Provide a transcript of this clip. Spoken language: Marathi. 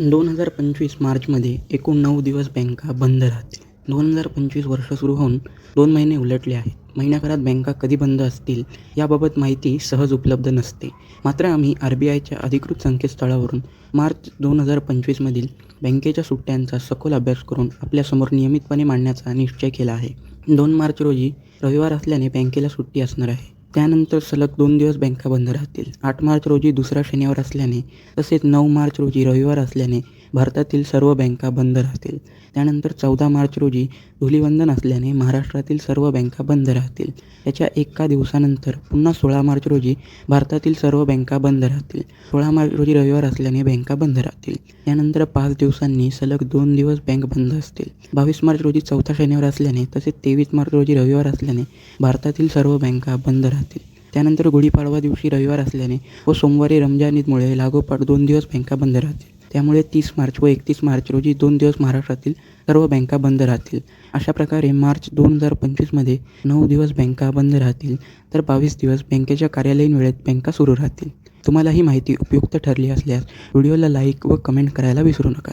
दोन हजार पंचवीस मार्चमध्ये एकूण नऊ दिवस बँका बंद राहतील. दोन हजार पंचवीस वर्ष सुरू होऊन दोन महिने उलटले आहेत. महिन्याभरात बँका कधी बंद असतील याबाबत माहिती सहज उपलब्ध नसते. मात्र आम्ही आर बी आयच्या अधिकृत संकेतस्थळावरून मार्च दोन हजार पंचवीसमधील बँकेच्या सुट्ट्यांचा सखोल अभ्यास करून आपल्यासमोर नियमितपणे मांडण्याचा निश्चय केला आहे. दोन मार्च रोजी रविवार असल्याने बँकेला सुट्टी असणार आहे. त्यानंतर सलग दोन दिवस बँका बंद राहतील. आठ मार्च रोजी दुसरा शनिवार असल्याने तसेच नऊ मार्च रोजी रविवार असल्याने भारतातील सर्व बँका बंद राहतील. त्यानंतर चौदा मार्च रोजी धुलीवंदन असल्याने महाराष्ट्रातील सर्व बँका बंद राहतील. याच्या एका दिवसानंतर पुन्हा सोळा मार्च रोजी भारतातील सर्व बँका बंद राहतील. सोळा मार्च रोजी रविवार असल्याने बँका बंद राहतील. त्यानंतर पाच दिवसांनी सलग दोन दिवस बँक बंद असतील. बावीस मार्च रोजी चौथा शनिवार असल्याने तसेच तेवीस मार्च रोजी रविवार असल्याने भारतातील सर्व बँका बंद राहतील. त्यानंतर गुढीपाडवा दिवशी रविवार असल्याने व सोमवारी रमजान ईदमुळे लागोपाठ दोन दिवस बँका बंद राहतील. त्यामुळे तीस मार्च व एकतीस मार्च रोजी दोन दिवस महाराष्ट्रातील सर्व बँका बंद राहतील. अशा प्रकारे मार्च दोन हजार पंचवीसमध्ये नऊ दिवस बँका बंद राहतील तर बावीस दिवस बँकेच्या कार्यालयीन वेळेत बँका सुरू राहतील. तुम्हाला ही माहिती उपयुक्त ठरली असल्यास व्हिडिओला लाईक व कमेंट करायला विसरू नका.